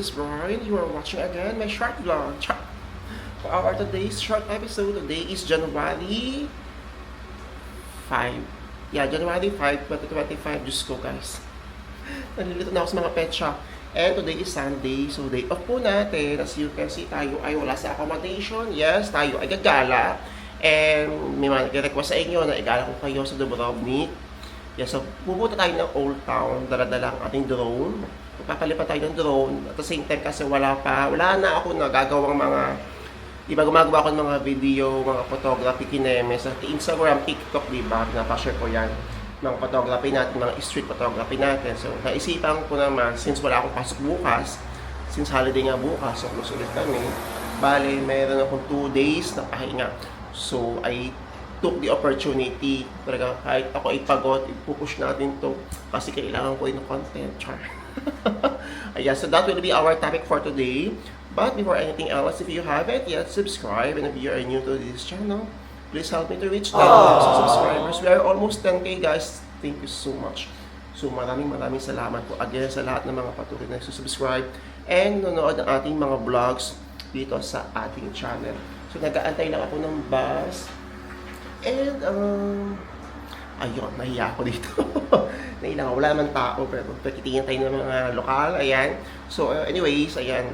Is Brian. You are watching again my short vlog. Char. For our today's short episode, today is January 5. Yeah, January 5, 2025. Diyos ko, guys. Nalilito na ako sa mga pet shop. And today is Sunday, so day off po natin. As you can see, tayo ay wala sa accommodation. Yes, tayo ay gagala. And may mga request sa inyo na igala ko kayo sa Dubrovnik. Yes, so pupunta tayo ng Old Town, dala-dala ang ating drone. Magpapalipat tayo ng drone. At the same time kasi wala pa, wala na ako nagagawang mga Diba, gumagawa ko ng mga video, mga photography kineme sa Instagram, TikTok, diba? Pinapashare ko yan. Mga photography natin, mga street photography natin. So, naisipan ko naman, since wala akong pasok bukas, since holiday nga bukas, so close ulit kami, bale, mayroon akong 2 days na pahinga. So, I took the opportunity, talaga kahit ako ay pagod, ipupush natin to kasi kailangan ko yung content, char. Ayan, so that will be our topic for today. But before anything else, if you haven't yet, subscribe. And if you are new to this channel, please help me to reach 10,000 subscribers. We are almost 10k guys. Thank you so much. So maraming maraming salamat po again sa lahat ng mga patuloy na subscribe and nanonood ng ating mga vlogs dito sa ating channel. So nag-aantay lang ako ng bus. And, um, ayun, nahiya ako dito. nahiya ako. Wala naman tao, pero pakitingin tayo ng mga lokal. Ayan. So, uh, anyways, ayan.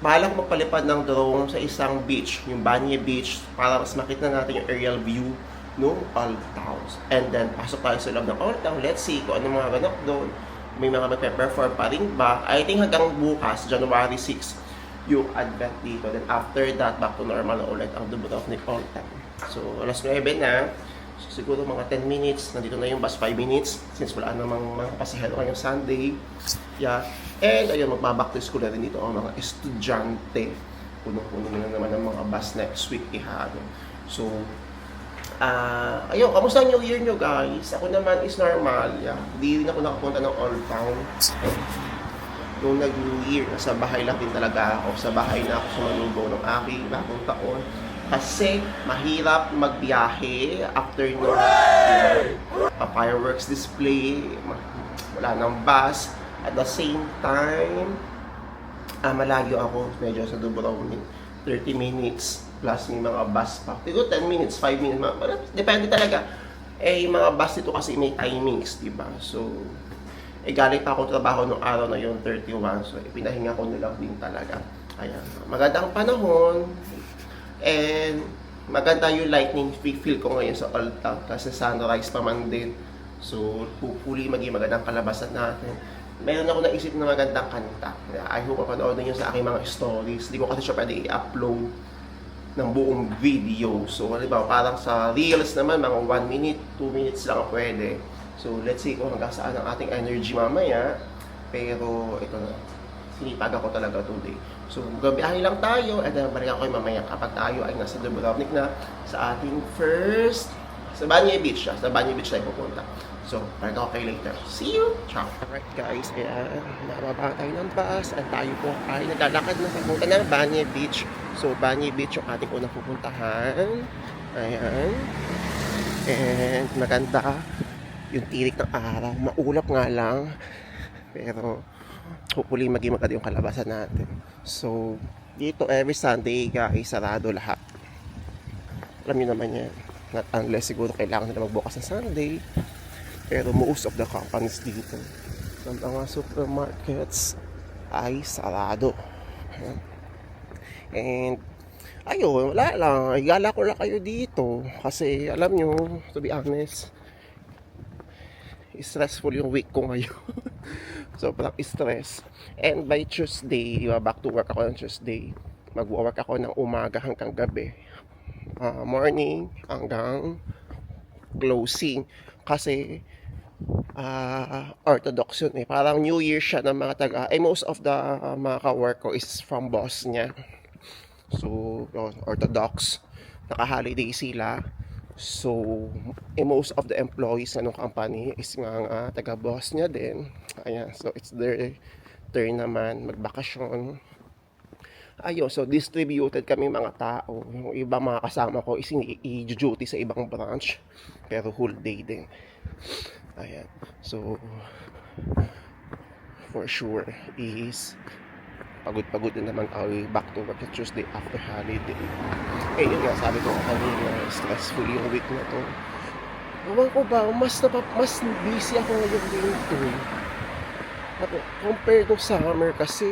Bahala ko magpalipad ng drone sa isang beach, yung Banye Beach, para mas makita natin yung aerial view ng Old Town. And then, pasok tayo sa loob ng Old Town. Let's see kung ano mga ganap doon. May mga magpe-perform pa rin ba? I think hanggang bukas, January 6, yung advent dito. Then after that, back to normal na ulit ang Dubrovnik Old Town. So, alas 9 na. So, siguro mga 10 minutes. Nandito na yung bus 5 minutes. Since wala namang mga pasahero ngayong Sunday. Yeah. And ayun, magbaback to school na rin dito ang mga estudyante. Puno-puno na naman ang mga bus next week ihalo. So, ah ayun, kamusta New Year nyo guys? Ako naman is normal. Yeah. Hindi rin ako nakapunta ng Old Town. Nung nag-New Year, nasa bahay lang din talaga ako. Sa bahay na ako sumalubong ng aking bagong taon. Kasi mahirap magbiyahe after nung uh, fireworks display, wala nang bus. At the same time, ah, malayo ako medyo sa Dubrovnik. 30 minutes plus may mga bus pa. Siguro 10 minutes, 5 minutes. Mga, depende talaga. Eh, yung mga bus dito kasi may timings, di ba? So, eh, galing pa ako trabaho nung araw na yun, 31. So, ipinahinga ko nilang din talaga. Ayan. Magandang panahon. And, maganda yung lightning feel ko ngayon sa Old Town kasi sunrise pa man din. So, hopefully maging magandang kalabasan natin. Meron ako naisip na magandang kanta. I hope mapanood ninyo sa aking mga stories. Hindi ko kasi siya pwede i-upload ng buong video. So, halimbawa, parang sa Reels naman, mga 1 minute, 2 minutes lang ang pwede. So, let's see kung hanggang saan ang ating energy mamaya. Pero, ito na. Sinipag ako talaga today. So, gabiyahe lang tayo at then balik ako mamaya kapag tayo ay nasa Dubrovnik na sa ating first sa Banye Beach. ah. Sa Banye Beach tayo pupunta. So, balik ako kayo later. See you! Ciao! Alright guys, ayan. Nababa tayo ng bus at tayo po ay naglalakad na papunta ng Banye Beach. So, Banye Beach yung ating unang pupuntahan. Ayan. And maganda yung tirik ng araw. Maulap nga lang. Pero, hopefully maging maganda yung kalabasan natin. So, dito every Sunday guys, sarado lahat. Alam niyo naman yan. Not unless siguro kailangan nila magbukas ng Sunday. Pero most of the companies dito ng mga supermarkets ay sarado. And ayun, wala lang. Igala ko lang kayo dito. Kasi alam nyo, to be honest, stressful yung week ko ngayon. Sobrang stress. And by Tuesday, di ba, back to work ako ng Tuesday. Mag-work ako ng umaga hanggang gabi. Ah, morning hanggang closing. Kasi ah orthodox yun eh. Parang New Year siya ng mga taga. Eh, most of the ah, mga ka-work ko is from boss niya. So, yun, orthodox. Naka-holiday sila. So, eh, most of the employees ng company is mga taga-boss niya din. Ayan, so it's their turn naman magbakasyon. Ayun, so distributed kami mga tao. Yung iba mga kasama ko is i-duty sa ibang branch. Pero whole day din. Ayan. So, for sure is pagod-pagod na naman ako back to work Tuesday after holiday. Eh, yun nga, sabi ko kanina, stressful yung week na to. Ewan ko ba, mas, napa, mas busy ako ngayong winter. Ako, compared to summer kasi,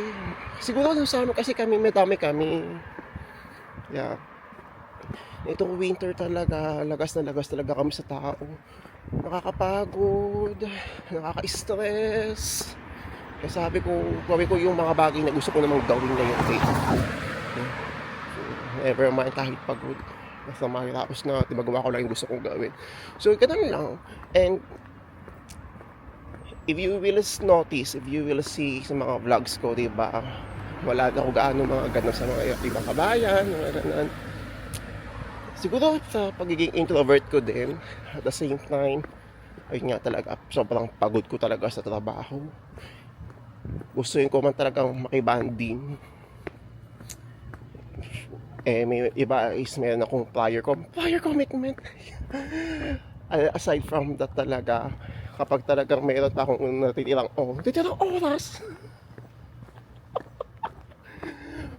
siguro nung summer kasi kami, madami kami. Yeah. Itong winter talaga, lagas na lagas talaga kami sa tao. Nakakapagod, nakaka-stress. Kaya sabi ko, gawin ko yung mga bagay na gusto ko namang gawin ngayong day. Yeah. So, never mind kahit pagod. Basta makitapos na, di magawa ko lang yung gusto kong gawin. So, ganun lang. And, if you will notice, if you will see sa mga vlogs ko, di ba, wala na ako gaano mga ganap sa mga ibang kabayan, mga ganun. Siguro sa pagiging introvert ko din, at the same time, ayun nga talaga, sobrang pagod ko talaga sa trabaho. Gustuin ko man talagang makibanding. Eh, may iba is meron akong prior, com prior commitment. Aside from that talaga, kapag talagang meron pa akong natitirang oh, natitirang oras.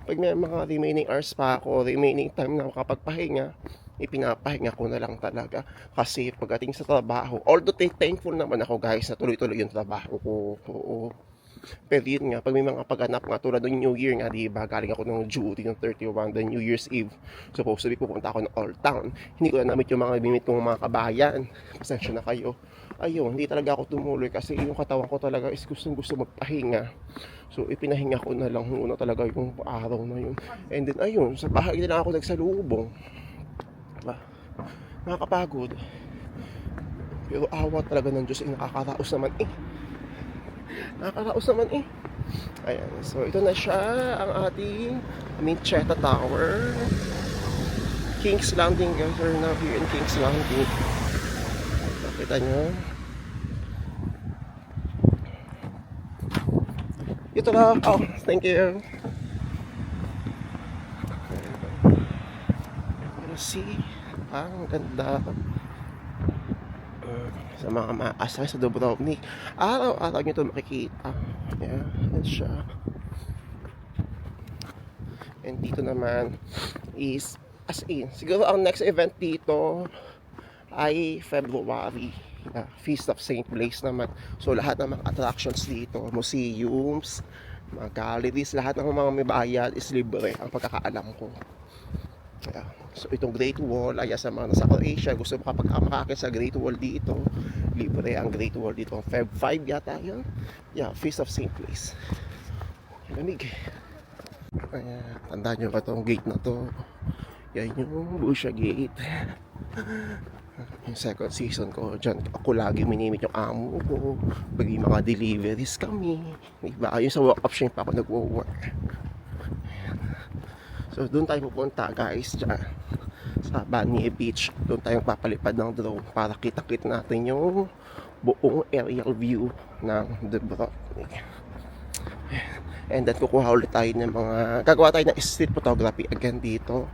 Pag may mga remaining hours pa ako, remaining time na makapagpahinga, ipinapahinga ko na lang talaga. Kasi pagdating sa trabaho, although thankful naman ako guys na tuloy-tuloy yung trabaho ko. Oo. Pero yun nga, pag may mga pagganap nga, tulad ng New Year nga, di ba, galing ako ng duty ng 31, the New Year's Eve. Supposed to be pupunta ako ng Old Town. Hindi ko na namit yung mga bimit kong mga kabayan. Pasensya na kayo. Ayun, hindi talaga ako tumuloy kasi yung katawan ko talaga is gustong gusto magpahinga. So, ipinahinga ko na lang muna talaga yung araw na yun. And then, ayun, sa bahay na ako nagsalubong. Diba? Nakakapagod. Pero awa talaga ng Diyos, eh, nakakaraos naman eh. Nakakaraos naman eh. Ayan, so ito na siya, ang ating Mincheta Tower. King's Landing, guys. We're now here in King's Landing. Nakita nyo? Ito na. Oh, thank you. Pero see, ang ganda. Sa mga maasay sa Dubrovnik. Araw-araw nyo ito makikita. Yeah, yan siya. And dito naman is, as in, siguro ang next event dito ay February. Yeah, Feast of St. Blaise naman. So lahat ng mga attractions dito, museums, mga galleries, lahat ng mga may bayad is libre ang pagkakaalam ko. Yeah. So itong Great Wall, ay sa mga nasa Croatia, gusto makapag-amakakit sa Great Wall dito. Libre ang Great Wall dito. Feb 5 yata yun. Yeah, Feast of St. Blaise. Lamig. Ayan, tandaan nyo ba itong gate na to? Yan yung Busha Gate. Yung second season ko, dyan ako lagi minimit yung amo ko. Pag mga deliveries kami. Diba? Yung sa walk-up siya pa ako nagwo-work. So doon tayo pupunta guys dyan sa Banye Beach. Doon tayo papalipad ng drone para kita-kit natin yung buong aerial view ng Dubrovnik. And then kukuha ulit tayo ng mga gagawa tayo ng street photography again dito.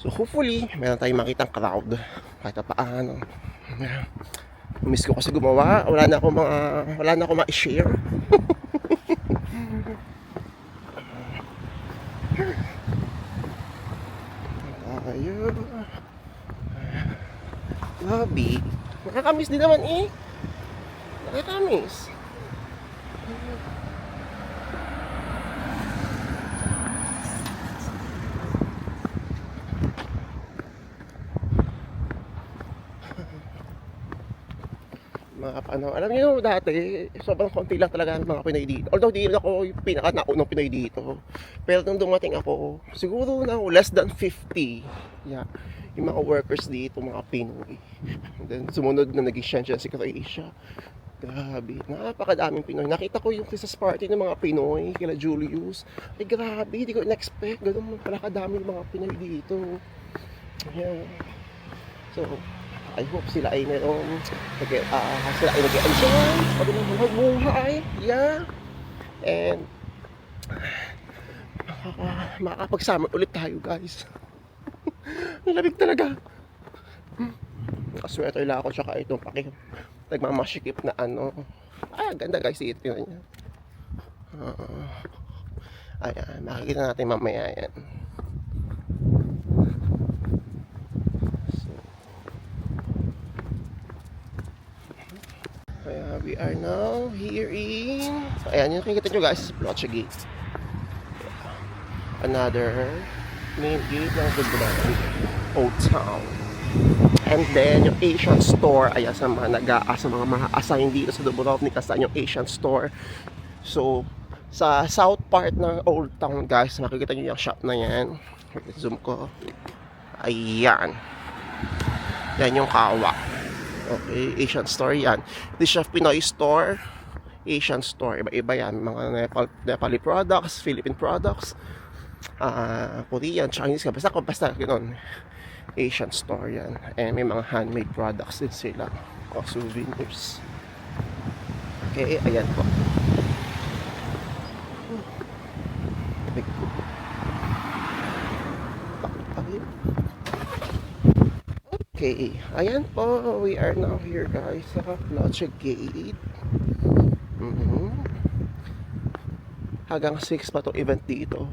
So hopefully meron tayong makitang crowd kahit pa paano. Miss ko kasi gumawa. Wala na ako mga wala na ako ma-share. tayo. Lobby. Nakakamiss din naman eh. Nakakamiss. mga ano, alam niyo dati, sobrang konti lang talaga ang mga Pinoy dito. Although di ako yung pinaka naunang Pinoy dito. Pero nung dumating ako, siguro na less than 50. Yeah. Yung mga workers dito, mga Pinoy. Then sumunod na naging siya si Croatia. Grabe, napakadaming Pinoy. Nakita ko yung Christmas party ng mga Pinoy, kila Julius. Ay grabe, hindi ko in-expect. Ganun pala kadami mga Pinoy dito. Yeah. So, I hope sila ay merong nag uh, sila ay nag-enjoy pag buhay yeah and makaka, makakapagsama ulit tayo guys ang talaga nakasweater lang ako tsaka itong paki nagmamasikip na ano ah ganda guys ito yun Oo. ayan, makikita natin mamaya yan. So, kaya we are now here in... Ayan, yung nakikita nyo guys, Bloche Gate. Another gate ng Dubrovnik Old Town. And then, yung Asian store, ayan sa mga nag-aasa, mga ma-assign dito sa Dubrovnik, kasi yung Asian store. So, sa south part ng Old Town, guys, makikita nyo yung shop na yan. Zoom ko. Ayan. Yan yung kawa. Okay, Asian store yan. This Chef Pinoy store, Asian store. Iba-iba yan. Mga Nepal, Nepali products, Philippine products, ah Korean, Chinese, basta, basta, gano'n. Asian store yan. And may mga handmade products din sila. O souvenirs. Okay, ayan po. Okay, ayan po. We are now here guys sa Noche Gate. Mhm. Hanggang 6 pa to event dito.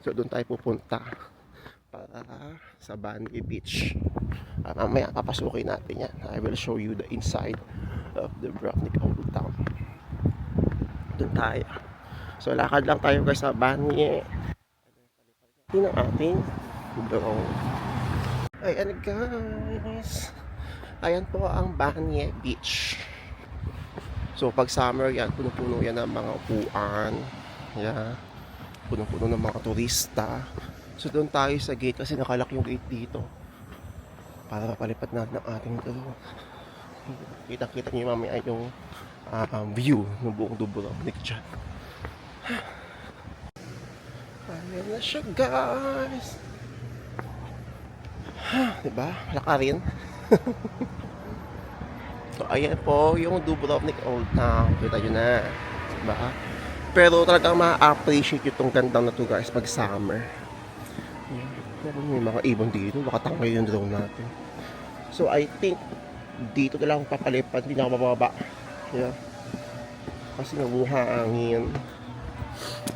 So doon tayo pupunta para sa Bangi Beach. Ah, mamaya papasukin natin yan. I will show you the inside of the Dubrovnik Old Town. Doon tayo. So lakad lang tayo guys sa Bangi. Yun ang ating drone. Ayan guys. Ayan po ang Bangi Beach. So pag summer yan, puno-puno yan ng mga upuan. Yeah. Puno-puno ng mga turista. So doon tayo sa gate kasi nakalak yung gate dito. Para mapalipad natin ang ating drone. Kita-kita niyo mamaya yung ah, um, view ng buong Dubrovnik dyan. Ayan na siya guys. diba? Lakarin. so ayan po yung Dubrovnik Old Town. Kita nyo na. Diba? Pero talagang ma-appreciate yung tong gandang na to guys pag summer. Pero may mga ibon dito. Baka tangay yung drone natin. So I think dito na lang papalipad. Hindi na ako mababa. Yeah. Kasi nabuhangin.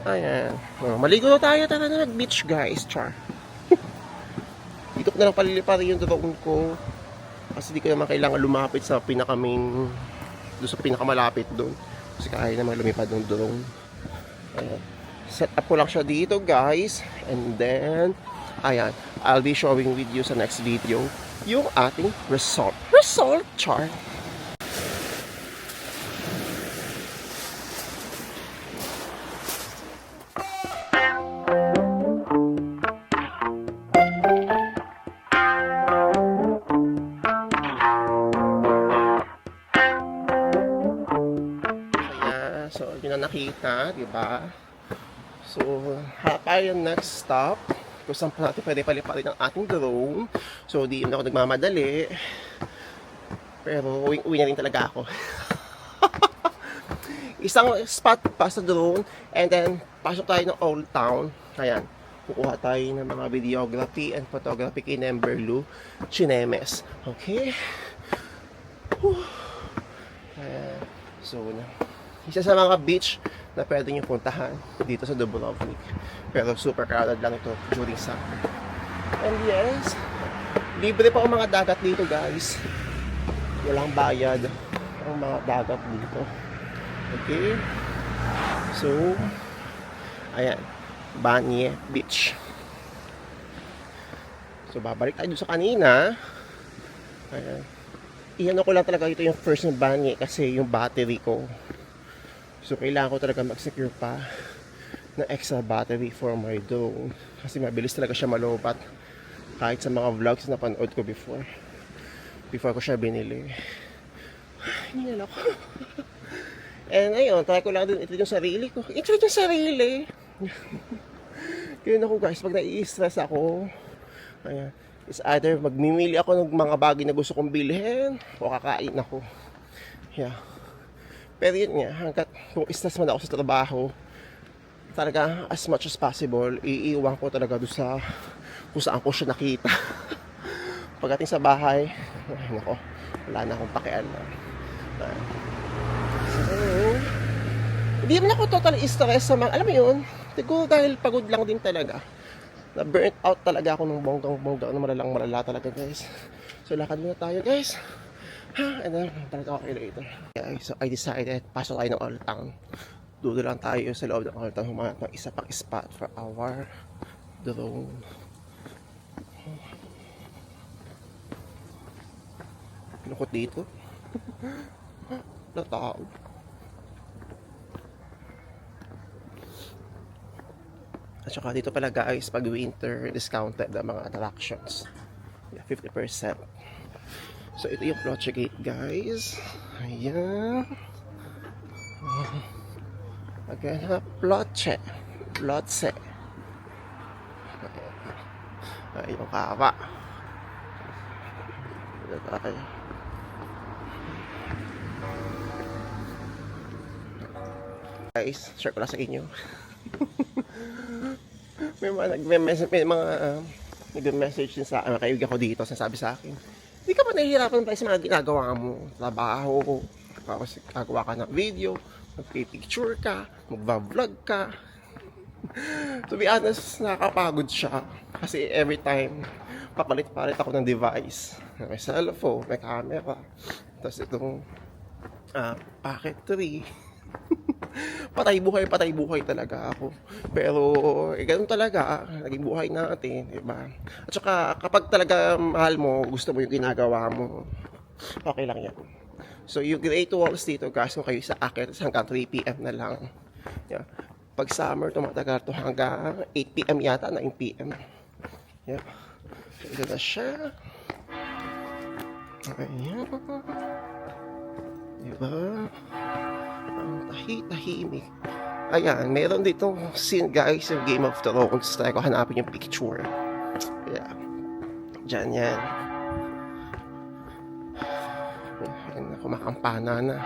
Ayan. Oh, maligo na tayo. Tara na nag-beach guys. Char. Dito ko na lang paliliparin yung drone ko. Kasi di ko naman kailangan lumapit sa pinaka main doon sa pinakamalapit doon. Kasi kaya naman lumipad ng drone. Set up ko lang siya dito guys. And then, ayan. I'll be showing with you sa next video yung ating result. Result chart. Na di ba? So, ha- tayo yung next stop. Kung saan pa natin pwede paliparin ang ating drone. So, di na ako nagmamadali. Pero, uwi, uwi na rin talaga ako. Isang spot pa sa drone. And then, pasok tayo ng Old Town. Ayan. Kukuha tayo ng mga videography and photography kay Nemberlu Chinemes. Okay? Whew. Ayan. So. Isa sa mga beach na pwede nyo puntahan dito sa Dubrovnik. Pero super crowded lang ito during summer. And yes, libre pa ang mga dagat dito guys. Walang bayad ang mga dagat dito. Okay? So, ayan. Banye Beach. So, babalik tayo sa kanina. Ayan. Iyan ko lang talaga ito yung first na Banye kasi yung battery ko So, kailangan ko talaga mag-secure pa ng extra battery for my drone. Kasi mabilis talaga siya malobat. Kahit sa mga vlogs na panood ko before. Before ko siya binili. Ako. And ayun, try ko lang din ito yung sarili ko. Ito yung sarili. Kaya ako guys, pag nai-stress ako, ayan, is either magmimili ako ng mga bagay na gusto kong bilhin o kakain ako. Yeah. Pero yun nga, hanggat kung stress man ako sa trabaho, talaga as much as possible, iiwan ko talaga doon sa kung saan ko siya nakita. Pagdating sa bahay, ay nako, wala na akong pakialam. So, Hindi naman ako totally stress mga, alam mo yun, siguro dahil pagod lang din talaga. Na burnt out talaga ako ng bonggang bongga na malalang malala talaga guys. So lakad muna tayo guys. And then talaga ako later. Guys, so I decided, pasok tayo ng Old Town. Doon lang tayo sa loob ng Old Town humanap ng isa pang spot for our drone. Lungkot dito. Na tao. At saka dito pala guys, pag winter, discounted ang mga attractions. Yeah, 50%. So ito yung Ploche Gate guys. Ayan. Again ha, Ploche. Ploche. Ayan yung kawa. Dito tayo. Guys, share ko lang sa inyo. may mga nagme-message, may mga uh, nagme-message din sa akin, kaibigan ko dito, sinasabi sa akin, hindi ka ba nahihirapan tayo sa mga ginagawa mo, trabaho, tapos gagawa ka ng video, magpipicture ka, magva-vlog ka. to be honest, nakakapagod siya. Kasi every time, papalit-palit ako ng device. May cellphone, may camera. Tapos itong uh, packet tree. Patay buhay, patay buhay talaga ako. Pero, eh, ganun talaga, naging buhay natin, di ba? At saka, kapag talaga mahal mo, gusto mo yung ginagawa mo, okay lang yan. So, yung Great Walls dito, kung kayo sa akin, hanggang 3 p.m. na lang. Yeah. Pag summer, tumatagal to hanggang 8 p.m. yata, 9 p.m. Yeah. So, ito na siya. Ayan. Diba? Ang tahi-tahimik. Ayan, meron dito scene guys yung Game of Thrones. Try ko hanapin yung picture. Yeah. Diyan yan. Ayan na, kumakampana na.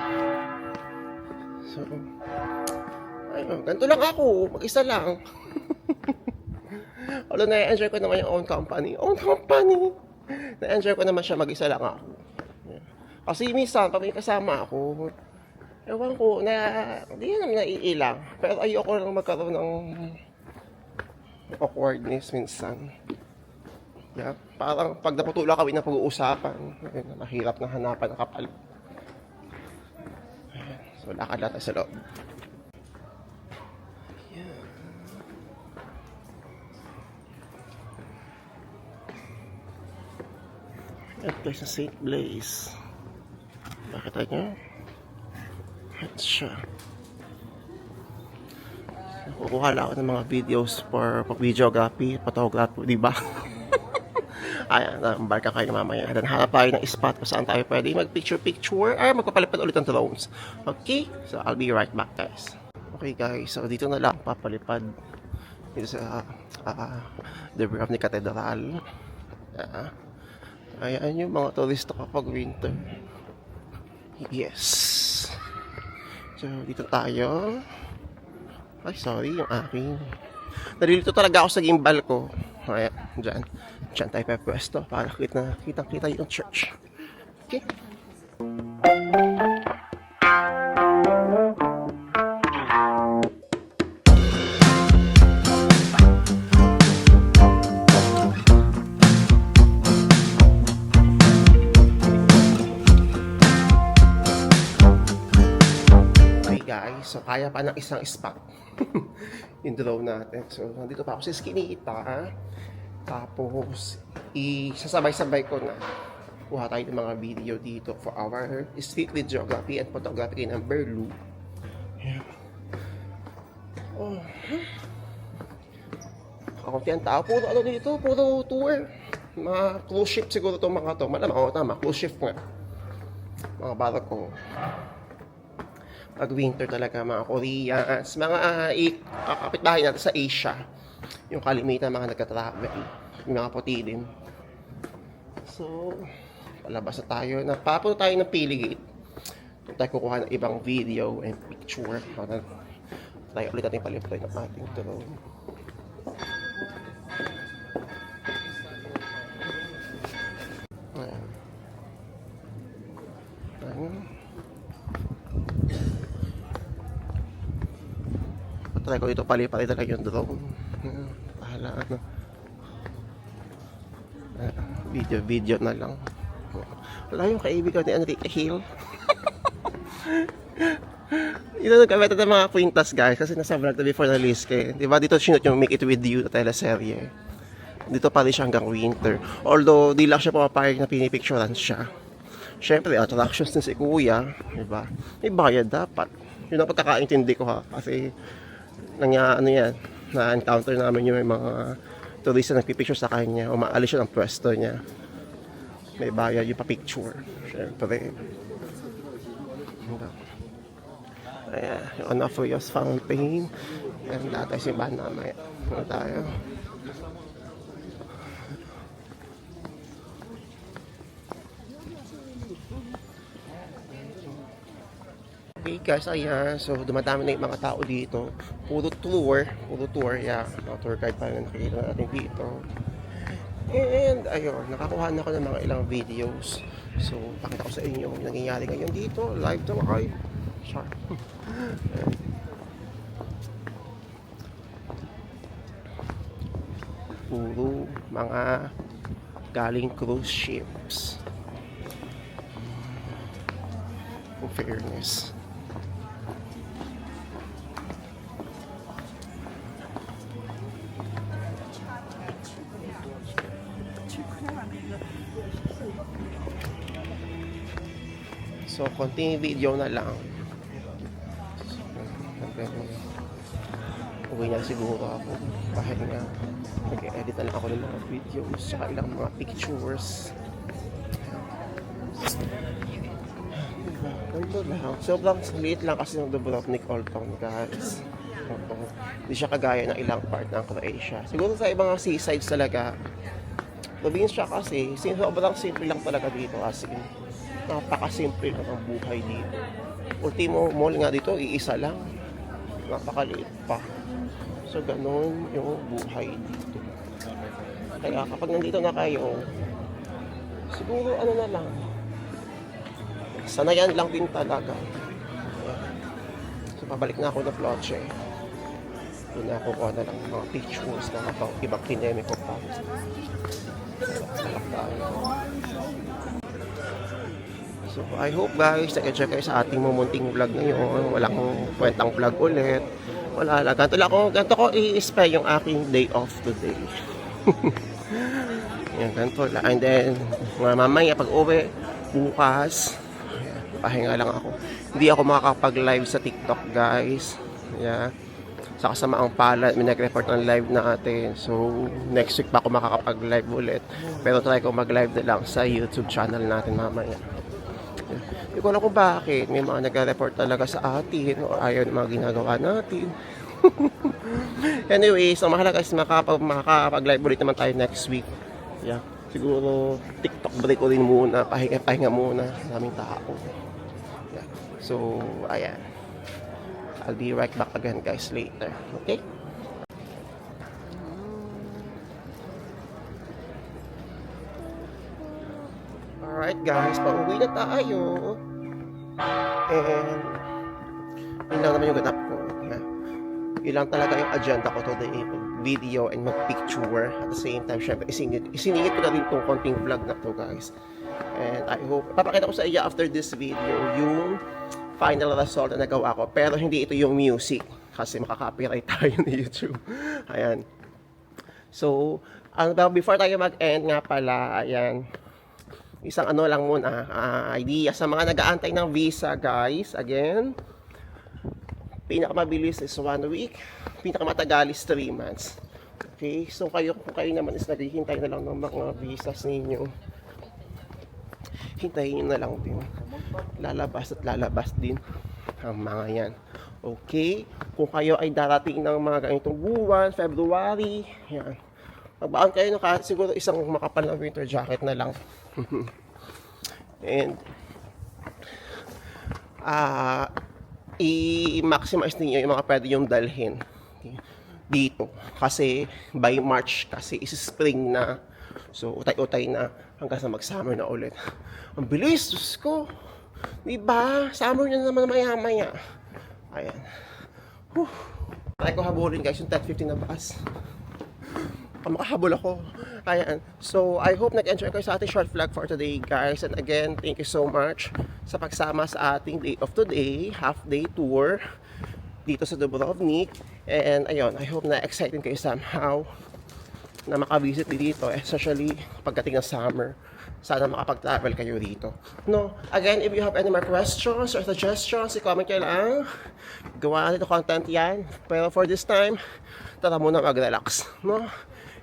So, ayun, ganito lang ako. Mag-isa lang. Although na-enjoy ko naman yung own company. Own company! Na-enjoy ko naman siya mag-isa lang ako. Kasi minsan, pag may kasama ako, ewan ko, na, hindi naman naiilang. Pero ayoko lang magkaroon ng awkwardness minsan. Yeah. Parang pag naputula kami ng pag-uusapan, ayun, mahirap na hanapan ng kapal. Ayan. So, lakad natin sa loob. Place na St. Blaise. Bakit tayo? At siya. Kukuha lang ako ng mga videos for videography, photography, di ba? Ayan, embarka kayo mamaya. Dan hanap tayo ng spot kung saan tayo pwede mag-picture-picture or magpapalipad ulit ng drones. Okay? So, I'll be right back, guys. Okay, guys. So, dito na lang papalipad dito sa uh, debris of the cathedral. Yeah. Ayan yung mga turista kapag winter. Yes. So, dito tayo. Ay, sorry, yung aking. Nalilito talaga ako sa gimbal ko. Ayan, dyan. Dyan tayo pepwesto para kita, kitang-kita yung church. Okay? So kaya pa ng isang spot yung drone natin. So nandito pa ako sa Skinita. Tapos isasabay-sabay ko na kuha tayo ng mga video dito for our street videography and photography ng Berlu. Yeah. Oh. Kakunti ang tao. Puro ano dito, puro tour. Mga cruise ship siguro itong mga to. Malamang, oo tama, cruise ship nga. Mga barko pag winter talaga mga Koreans, mga uh, kapitbahay natin sa Asia, yung kalimitan mga nagka-travel, yung mga puti din. So, palabas na tayo. Napapunta tayo ng Piligate. Doon tayo kukuha ng ibang video and picture. Tayo ulit natin paliploy ng ating drone. Ko dito pali-pali talaga yung drone. Ayan, Bahala ano. Ah, video, video na lang. Wala yung kaibigan ni Enrique Hill. Ito nagkameta ng mga kwintas guys kasi nasa vlog na before na list eh. Di ba dito sinut yung Make It With You na teleserye. Dito pa rin siya hanggang winter. Although di lang siya pumapayag na pinipicturean siya. Siyempre, attractions din si Kuya. Di ba? May bayad dapat. Yun ang pagkakaintindi ko ha. Kasi nangya ano yan, na-encounter namin yung mga turista na nagpipicture sa kanya. Umaalis siya ng pwesto niya. May bayad yung pa-picture. Siyempre. Ayan, yung Onofrios Fountain. Yan, lahat tayo simbahan namin. Ano tayo? Okay guys, ayan. So, dumadami na yung mga tao dito. Puro tour. Puro tour, yeah. Mga tour guide pa rin nakikita natin dito. And, ayun, nakakuha na ako ng mga ilang videos. So, pakita ko sa inyo yung nangyayari ngayon dito. Live to kayo. Sure. Puro mga galing cruise ships. In fairness. Konting video na lang. Uwi na siguro ako. Kahit nga, nag-edit na lang ako ng mga videos, tsaka ilang mga pictures. Ganito lang. Sobrang liit lang kasi ng Dubrovnik Old Town, guys. Hindi siya kagaya ng ilang part ng Croatia. Siguro sa ibang seasides talaga, probinsya kasi, sobrang simple lang talaga dito as in. Napakasimple lang ang buhay dito. Ultimo mall nga dito, iisa lang. Napakaliit pa. So, ganun yung buhay dito. Kaya kapag nandito na kayo, siguro ano na lang, sanayan lang din talaga. So, pabalik na ako na Ploche. Doon na ako kuha na lang ng mga pictures na ibang, kineme ko pa. Salak tayo. So, I hope guys, nag-enjoy kayo sa ating mumunting vlog ngayon. Wala akong kwentang vlog ulit. Wala lang. Ganito lang ako, ganito ko i-spy yung aking day off today. Yan, ganito lang. And then, mamaya pag uwi, bukas, ayan, pahinga lang ako. Hindi ako makakapag-live sa TikTok, guys. Yeah. Sa kasamaang palad, may nag-report ng live natin. So, next week pa ako makakapag-live ulit. Pero try ko mag-live na lang sa YouTube channel natin mamaya. Hindi ko alam kung bakit. May mga nag-report talaga sa atin o ayaw ng mga ginagawa natin. anyway, so mahalaga is makakapag, makakapag-live ulit naman tayo next week. Yeah. Siguro TikTok break ko rin muna. Pahinga, pahinga muna. Daming tao. Yeah. So, ayan. I'll be right back again guys later. Okay? Alright guys, pauwi na tayo. And yun lang naman yung ganap ko. Yun lang talaga yung agenda ko today. Video and mag-picture. At the same time, syempre, isingit, isiningit ko na rin itong konting vlog na to guys. And I hope, papakita ko sa iyo after this video yung final result na nagawa ko. Pero hindi ito yung music. Kasi makaka-copyright tayo ni YouTube. Ayan. So, ang before tayo mag-end nga pala, ayan, isang ano lang muna, ah, idea sa mga nag-aantay ng visa, guys. Again, pinakamabilis is one week, pinakamatagal is three months. Okay, so kayo, kung kayo naman is naghihintay na lang ng mga visas ninyo, hintayin nyo na lang din. Lalabas at lalabas din ang mga yan. Okay, kung kayo ay darating ng mga ganitong buwan, February, yan. Magbaan kayo ng siguro isang makapal na winter jacket na lang. And ah i-maximize niyo yung mga pwede yung dalhin dito. Kasi by March kasi is spring na. So utay-utay na hanggang sa mag-summer na ulit. Ang bilis Diyos ko. Di ba summer na naman maya-maya. Ayan. Whew. Try ko habulin guys yung 10.15 na bus. Makahabol ako. Ayan. So, I hope nag-enjoy kayo sa ating short vlog for today, guys. And again, thank you so much sa pagsama sa ating day of today, half-day tour dito sa Dubrovnik. And ayun, I hope na excited kayo somehow na makavisit dito, especially pagdating ng summer. Sana makapag-travel kayo dito. No, again, if you have any more questions or suggestions, i-comment kayo lang. Gawa natin content yan. Pero for this time, tara muna mag-relax. No?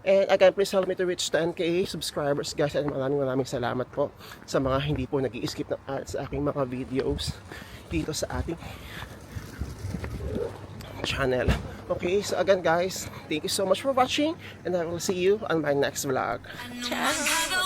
And again, please help me to reach 10k subscribers guys and maraming maraming salamat po sa mga hindi po nag skip ng ads sa aking mga videos dito sa ating channel. Okay, so again guys, thank you so much for watching and I will see you on my next vlog. Ciao.